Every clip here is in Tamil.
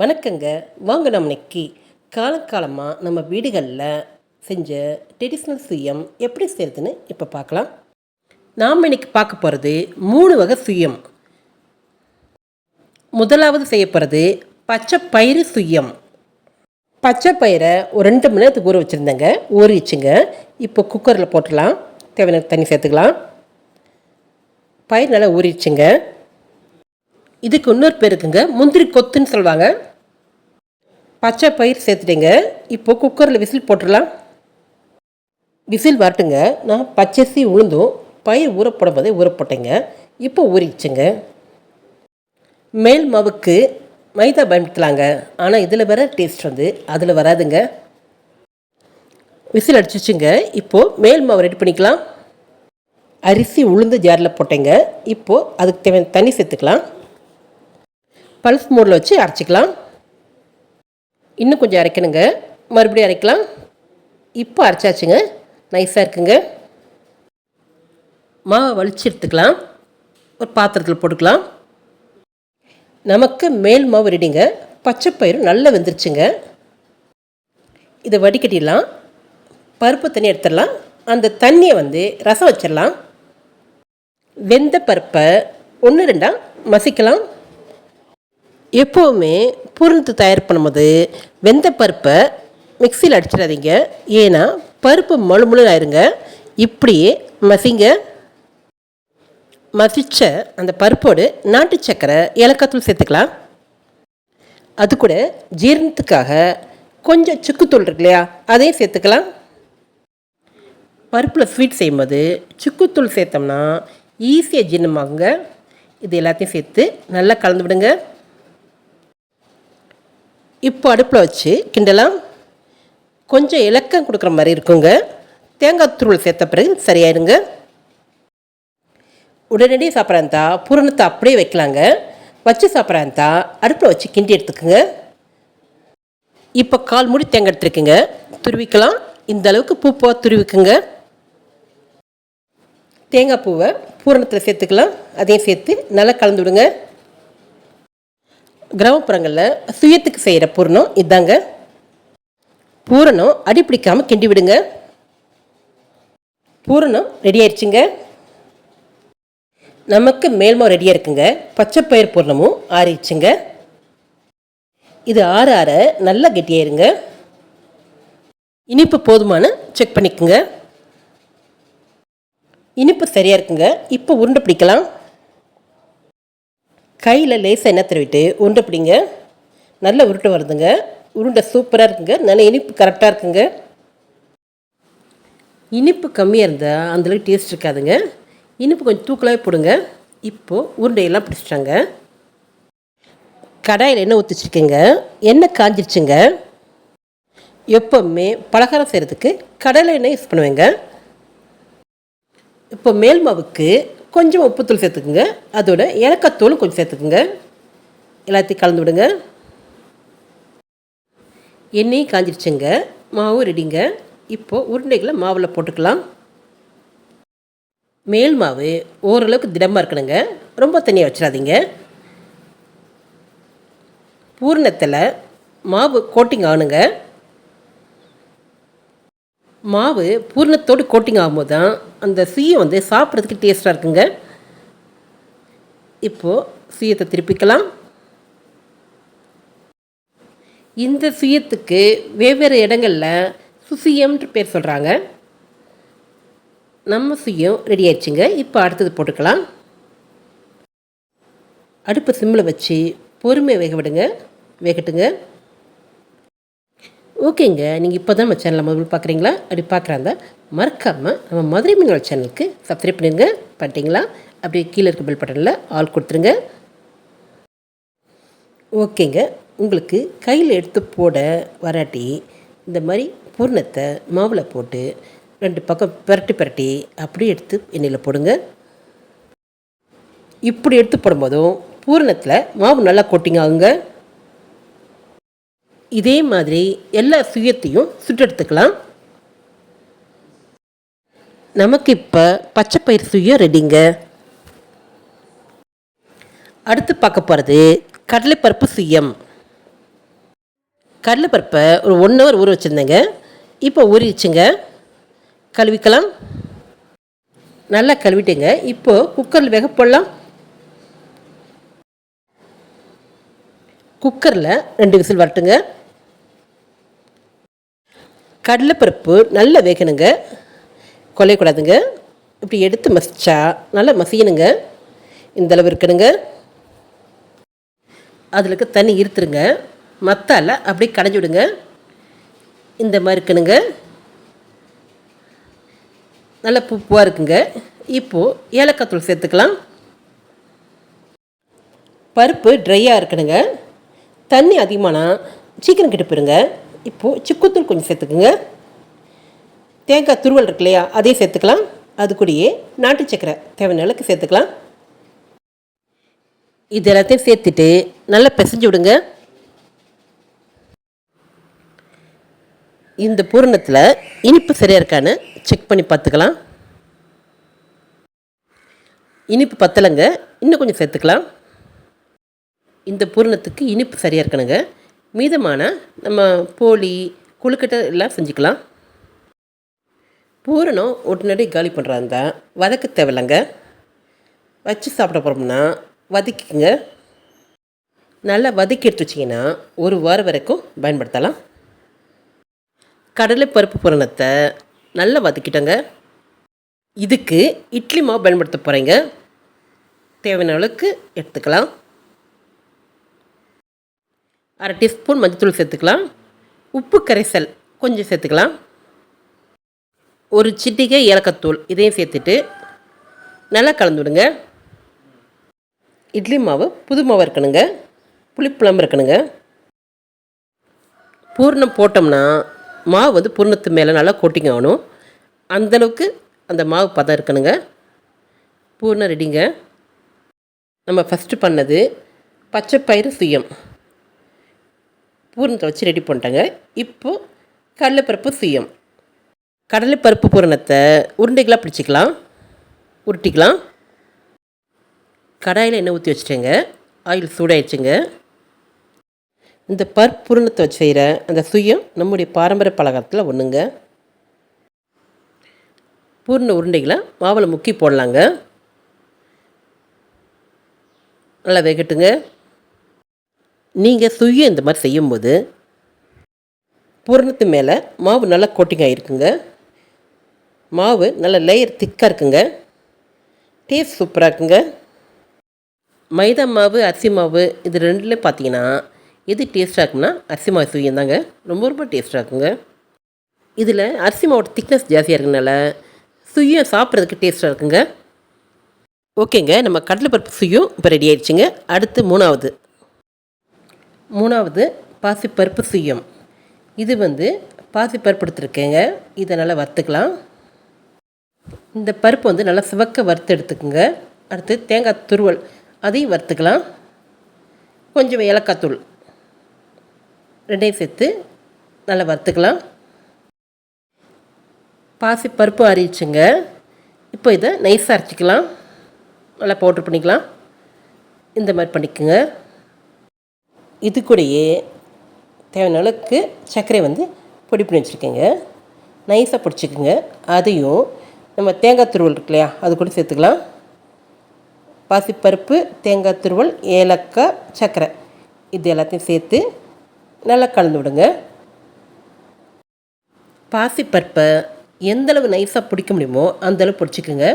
வணக்கங்க. வாங்க நம்ம இன்னைக்கு காலகாலமாக நம்ம வீடுகளில் செஞ்ச ட்ரெடிஷ்னல் சுயம் எப்படி செய்கிறதுன்னு இப்போ பார்க்கலாம். நாம் இன்னைக்கு பார்க்க போகிறது மூணு வகை சுயம். முதலாவது செய்ய போகிறது பச்சை பயிறு சுயம். பச்சை பயிரை ஒரு ரெண்டு மணி நேரத்துக்கு ஊற வச்சுருந்தேங்க. ஊறிச்சுங்க இப்போ குக்கரில் போட்டுடலாம். தேவையான தண்ணி சேர்த்துக்கலாம். பயிர் நல்லா ஊறிடுச்சுங்க. இதுக்கு இன்னொரு பேர் இருக்குங்க. முந்திரி கொத்துன்னு சொல்லுவாங்க. பச்சை பயிர் சேர்த்துட்டேங்க. இப்போது குக்கரில் விசில் போட்டுடலாம். விசில் வரட்டுங்க. நான் பச்சரிசி உளுந்தும் பயிர் ஊற போடும்போதே ஊற போட்டேங்க. இப்போ ஊறிடுச்சுங்க. மேல் மாவுக்கு மைதா பயன்படுத்தலாங்க. ஆனால் இதில் வர டேஸ்ட் வந்து அதில் வராதுங்க. விசில் அடிச்சிச்சுங்க. இப்போது மேல் மாவு ரெடி பண்ணிக்கலாம். அரிசி உளுந்து ஜாரில் போட்டேங்க. இப்போது அதுக்கு தேவையான தண்ணி சேர்த்துக்கலாம். பல்ஸ் மோடில் வச்சு அரைச்சிக்கலாம். இன்னும் கொஞ்சம் அரைக்கணுங்க. மறுபடியும் அரைக்கலாம். இப்போ அரைச்சாச்சுங்க. நைஸாக இருக்குங்க. மாவை வலிச்சு எடுத்துக்கலாம். ஒரு பாத்திரத்தில் போட்டுக்கலாம். நமக்கு மேல் மாவு ரெடிங்க பச்சைப்பயிறு நல்லா வெந்துருச்சுங்க. இதை வடிகட்டிடலாம். பருப்பு தண்ணி எடுத்துடலாம். அந்த தண்ணியை வந்து ரசம் வச்சிடலாம். வெந்த பருப்பை ஒன்று ரெண்டாக மசிக்கலாம். எப்போவுமே பூரணத்து தயார் பண்ணும்போது வெந்த பருப்பை மிக்சியில் அடிச்சிடாதீங்க. ஏன்னா பருப்பு முழு முழு ஆயிருங்க. இப்படியே மசிங்க. மசிச்ச அந்த பருப்போடு நாட்டு சக்கரை ஏலக்காத்தூள் சேர்த்துக்கலாம். அது கூட ஜீரணத்துக்காக கொஞ்சம் சுக்குத்தூள் இருக்கு இல்லையா அதையும் சேர்த்துக்கலாம். பருப்பில் ஸ்வீட் செய்யும்போது சுக்குத்தூள் சேர்த்தோம்னா ஈஸியாக ஜீரணமாகுங்க. இது எல்லாத்தையும் சேர்த்து நல்லா கலந்து விடுங்க. இப்போ அடுப்பில் வச்சு கிண்டலாம். கொஞ்சம் இலக்கம் கொடுக்குற மாதிரி இருக்குங்க. தேங்காய் துருள் சேர்த்த பிறகு சரியாயிருங்க உடனடியாக சாப்பிட்றாந்தா பூரணத்தை அப்படியே வைக்கலாங்க. வச்சு சாப்பிட்றாந்தா அடுப்பில் வச்சு கிண்டி எடுத்துக்கோங்க. இப்போ கால் மூடி தேங்காய் எடுத்துருக்குங்க. துருவிக்கலாம். இந்த அளவுக்கு பூ துருவிக்குங்க. தேங்காய் பூவை பூரணத்தில் சேர்த்துக்கலாம். அதையும் சேர்த்து நல்லா கலந்து விடுங்க. கிராமப்புறங்களில் சுயத்துக்கு செய்கிற பூரணம் இதாங்க. பூரணம் அடிப்பிடிக்காமல் கிண்டி விடுங்க. பூரணம் ரெடி ஆயிடுச்சுங்க. நமக்கு மேல்மோ ரெடியாக இருக்குங்க. பச்சை பயிர் பூரணமும் ஆறிடுச்சுங்க. இது ஆற ஆற நல்லா கெட்டியாயிருங்க. இனிப்பு போதுமான செக் பண்ணிக்கோங்க. இனிப்பு சரியாக இருக்குங்க. இப்போ உருண்டை பிடிக்கலாம். கையில் லேசாக என்ன தருவிட்டு உருண்டை பிடிங்க. நல்ல உருட்டை வருதுங்க. உருண்டை சூப்பராக இருக்குங்க. நல்ல இனிப்பு கரெக்டாக இருக்குங்க. இனிப்பு கம்மியாக இருந்தால் அந்தளவுக்கு டேஸ்ட் இருக்காதுங்க. இனிப்பு கொஞ்சம் தூக்கலாகவே போடுங்க. இப்போது உருண்டையெல்லாம் பிடிச்சிட்டாங்க. கடாயில் எண்ணெய் ஊற்றிச்சிருக்கேங்க எண்ணெய் காஞ்சிருச்சுங்க. எப்போவுமே பலகாரம் செய்கிறதுக்கு கடலை எண்ணெய் யூஸ் பண்ணுவேங்க. இப்போ மேல் மாவுக்கு கொஞ்சம் உப்புத்தூள் சேர்த்துக்குங்க. அதோட ஏலக்காத்தூளும் கொஞ்சம் சேர்த்துக்குங்க. எல்லாத்தையும் கலந்து விடுங்க. எண்ணெயும் காஞ்சிருச்சுங்க. மாவு ரெடிங்க. இப்போது உருண்டைகளை மாவில் போட்டுக்கலாம். மேல் மாவு ஓரளவுக்கு திடமாக இருக்கணுங்க. ரொம்ப தண்ணியாக வச்சிடாதீங்க. பூரணத்தில் மாவு கோட்டிங் ஆகணுங்க. மாவு பூர்ணத்தோடு கோட்டிங் ஆகும்போது தான் அந்த சுயம் வந்து சாப்பிட்றதுக்கு டேஸ்ட்டாக இருக்குங்க. இப்போது சுயத்தை திருப்பிக்கலாம். இந்த சுயத்துக்கு வெவ்வேறு இடங்களில் சுசியம்ன்ற பேர் சொல்கிறாங்க நம்ம சுயம் ரெடி ஆயிடுச்சுங்க. இப்போ அடுத்தது போட்டுக்கலாம். அடுப்பு சிம்மில் வச்சு பொறுமையை வேக விடுங்க. வேகட்டுங்க. ஓகேங்க. நீங்கள் இப்போ தான் நம்ம சேனலில் முதல் பார்க்குறீங்களா? அப்படி பார்க்குறாங்க. மறக்காமல் நம்ம மதுரை மீனவள் சேனலுக்கு சப்ஸ்கிரைப் பண்ணிடுங்க பண்ணிட்டீங்களா? அப்படியே கீழே இருக்க பெல் பட்டனில் ஆல் கொடுத்துருங்க. ஓகேங்க. உங்களுக்கு கையில் எடுத்து போட வராட்டி இந்த மாதிரி பூர்ணத்தை மாவில் போட்டு ரெண்டு பக்கம் பிரட்டி பிரட்டி அப்படியே எடுத்து எண்ணெயில் போடுங்க. இப்படி எடுத்து போடும்போதும் பூரணத்தில் மாவு நல்லா கொட்டிங்க அங்கே இதே மாதிரி எல்லா சுயத்தையும் சுட்டெடுத்துக்கலாம். நமக்கு இப்போ பச்சைப்பயிர் சுயம் ரெடிங்க அடுத்து பார்க்க போகிறது கடலைப்பருப்பு சுயம். கடலைப்பருப்பை ஒரு ஒன் ஹவர் ஊற வச்சுருந்தேங்க. இப்போ ஊறிச்சுங்க கழுவிக்கலாம். நல்லா கழுவிட்டுங்க. இப்போது குக்கரில் வேக போடலாம். குக்கரில் ரெண்டு விசில் வரட்டுங்க. கடலைப்பருப்பு நல்லா வேகணுங்க. கொலையக்கூடாதுங்க. இப்படி எடுத்து மசிச்சா நல்லா மசியணுங்க. இந்த அளவு இருக்கணுங்க. அதில் தண்ணி இருத்துருங்க. மத்தால அப்படியே கடைஞ்சி விடுங்க. இந்த மாதிரி இருக்கணுங்க. நல்லா பூவாக இருக்குங்க. இப்போது ஏலக்காய் தூள் சேர்த்துக்கலாம். பருப்பு ட்ரையாக இருக்கணுங்க. தண்ணி அதிகமானா சீக்கிரம் கெட்டு போயிருங்க. இப்போது சிக்குத்தூள் கொஞ்சம் சேர்த்துக்குங்க. தேங்காய் துருவல் இருக்கு இல்லையா அதையும் சேர்த்துக்கலாம். அது கூடயே நாட்டு சக்கரை தேவையான அளவுக்கு சேர்த்துக்கலாம். இது எல்லாத்தையும் சேர்த்துட்டு நல்லா பிசைஞ்சு விடுங்க. இந்த பூரணத்தில் இனிப்பு சரியாக இருக்கான்னு செக் பண்ணி பார்த்துக்கலாம். இனிப்பு பத்தலைங்க இன்னும் கொஞ்சம் சேர்த்துக்கலாம். இந்த பூரணத்துக்கு இனிப்பு சரியாக இருக்கணுங்க. மீதமான நம்ம போலி குழுக்கட்டை எல்லாம் செஞ்சுக்கலாம். பூரணம் உடனடி காலி பண்ணுறா இருந்தால் வதக்க தேவையில்லைங்க. வச்சு சாப்பிட போகிறோம்னா வதக்கிக்குங்க. நல்லா வதக்கி எடுத்து வச்சிங்கன்னா ஒரு வாரம் வரைக்கும் பயன்படுத்தலாம். கடலை பருப்பு பூரணத்தை நல்லா வதக்கிட்டோங்க. இதுக்கு இட்லி மாவு பயன்படுத்த போகிறீங்க தேவையான அளவுக்கு எடுத்துக்கலாம். அரை டீஸ்பூன் மஞ்சத்தூள் சேர்த்துக்கலாம். உப்பு கரைசல் கொஞ்சம் சேர்த்துக்கலாம். ஒரு சிட்டிகை ஏலக்கத்தூள் இதையும் சேர்த்துட்டு நல்லா கலந்து விடுங்க. இட்லி மாவு புது மாவு இருக்கணுங்க. புளிப்புழம்பு இருக்கணுங்க. பூர்ணம் போட்டோம்னா மாவு வந்து பூர்ணத்து மேலே நல்லா கோட்டிங் ஆகணும். அந்தளவுக்கு அந்த மாவு பதம் இருக்கணுங்க. பூர்ணம் ரெடிங்க நம்ம ஃபஸ்ட்டு பண்ணது பச்சை பயிறு சுயம். பூரணத்தை வச்சு ரெடி பண்ணிட்டேங்க. இப்போது கடலைப்பருப்பு சுயம் கடலைப்பருப்பு பூரணத்தை உருண்டைகளாக பிடிச்சிக்கலாம். உருட்டிக்கலாம். கடாயில் எண்ணெய் ஊற்றி வச்சுட்டேங்க. ஆயில் சூடாயிடுச்சுங்க. இந்த பருப்பு பூரணத்தை வச்சு செய்கிற அந்த சுயம் நம்முடைய பாரம்பரிய பலகாரத்தில் ஒன்றுங்க பூர்ண உருண்டைகளை மாவில் முக்கி போடலாங்க. நல்லா வேகட்டுங்க. நீங்கள் சுய இந்த மாதிரி செய்யும்போது பூரணத்து மேலே மாவு நல்லா கோட்டிங் ஆகிருக்குங்க மாவு நல்ல லேயர் திக்காக இருக்குங்க. டேஸ்ட் சூப்பராக இருக்குங்க. மைதா மாவு அரிசி மாவு இது ரெண்டுலேயும் பார்த்தீங்கன்னா எது டேஸ்ட்டாக இருக்குன்னா அரிசி மாவு சுயம் தாங்க ரொம்ப ரொம்ப டேஸ்ட்டாக இருக்குங்க. இதில் அரிசி மாவோட திக்னஸ் ஜாஸ்தியாக இருக்கனால சுயம் சாப்பிட்றதுக்கு டேஸ்ட்டாக இருக்குங்க. ஓகேங்க நம்ம கடலைப்பருப்பு சுயம் இப்போ ரெடி ஆயிடுச்சுங்க. அடுத்து மூணாவது. மூணாவது பாசிப்பருப்பு சுயம். இது வந்து பாசிப்பருப்பு எடுத்துருக்கேங்க இதை நல்லா வறுத்துக்கலாம். இந்த பருப்பு வந்து நல்லா சிவக்க வறுத்து எடுத்துக்கோங்க. அடுத்து தேங்காய் துருவல் அதையும் வறுத்துக்கலாம். கொஞ்சம் ஏலக்காய் தூள் ரெண்டையும் சேர்த்து நல்லா வறுத்துக்கலாம். பாசி பருப்பு அரிச்சுங்க இப்போ இதை நைஸாக அரைச்சிக்கலாம். நல்லா பவுட்ரு பண்ணிக்கலாம். இந்த மாதிரி பண்ணிக்கோங்க. இது கூடயே தேவையான அளவுக்கு சர்க்கரை வந்து பொடி பண்ணி வச்சுருக்கேங்க. நைஸாக பிடிச்சிக்கோங்க. அதையும் நம்ம தேங்காய் துருவல் இருக்கு இல்லையா அது கூட சேர்த்துக்கலாம். பாசிப்பருப்பு தேங்காய் துருவல் ஏலக்காய் சர்க்கரை இது எல்லாத்தையும் சேர்த்து நல்லா கலந்து விடுங்க. பாசிப்பருப்பை எந்தளவு நைஸாக பிடிக்க முடியுமோ அந்தளவு பிடிச்சிக்கோங்க.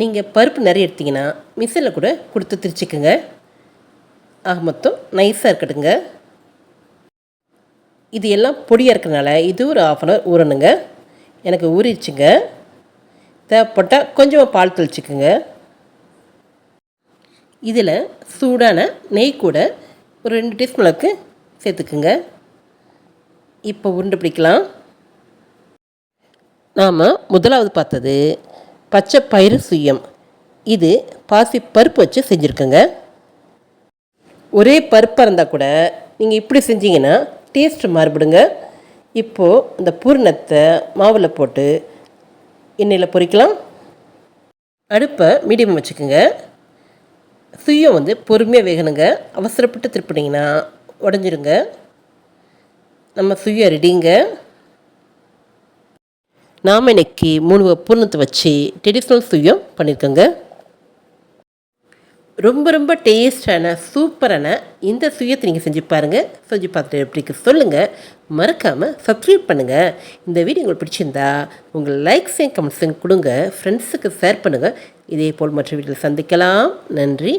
நீங்கள் பருப்பு நிறைய எடுத்திங்கன்னா மிஷினில் கூட கொடுத்து திரிச்சிக்கோங்க. ஆக மொத்தம் நைஸாக இருக்கட்டுங்க. இது எல்லாம் பொடியாக இருக்கிறனால இது ஒரு ஆஃப் அன் ஹவர் ஊறணுங்க. எனக்கு ஊறிடுச்சுங்க. தேவைப்பட்டால் கொஞ்சமாக பால் தெளிச்சுக்குங்க. இதில் சூடான நெய் கூட ஒரு ரெண்டு டீஸ்பூன் அளவுக்கு சேர்த்துக்குங்க. இப்போ உருண்டு பிடிக்கலாம். நாம் முதலாவது பார்த்தது பச்சை பயிறு சுயம். இது பாசி பருப்பு வச்சு செஞ்சுருக்கோங்க. ஒரே பருப்பாக இருந்தால் கூட நீங்கள் இப்படி செஞ்சீங்கன்னா டேஸ்ட் மாறுபடுங்க. இப்போது இந்த பூர்ணத்தை மாவில் போட்டு எண்ணெயில் பொரிக்கலாம். அடுப்பை மீடியம் வச்சுக்கோங்க. சுயம் வந்து பொறுமையாக வேகணுங்க. அவசரப்பட்டு திருப்பினீங்கன்னா உடஞ்சிருங்க. நம்ம சுயம் ரெடிங்க நாம் இன்னைக்கு மூணு பூர்ணத்தை வச்சு ட்ரெடிஷ்னல் சுயம் பண்ணியிருக்கோங்க ரொம்ப ரொம்ப டேஸ்டான சூப்பரான இந்த சுயத்தை நீங்கள் செஞ்சு பாருங்கள் செஞ்சு பார்த்துட்டு எப்படி சொல்லுங்கள் மறக்காமல் சப்ஸ்கிரைப் பண்ணுங்கள் இந்த வீடியோ உங்களுக்கு பிடிச்சிருந்தா உங்கள் லைக்ஸையும் கமெண்ட்ஸையும் கொடுங்க. ஃப்ரெண்ட்ஸுக்கு ஷேர் பண்ணுங்கள் இதே போல் மற்ற வீட்டில் சந்திக்கலாம். நன்றி.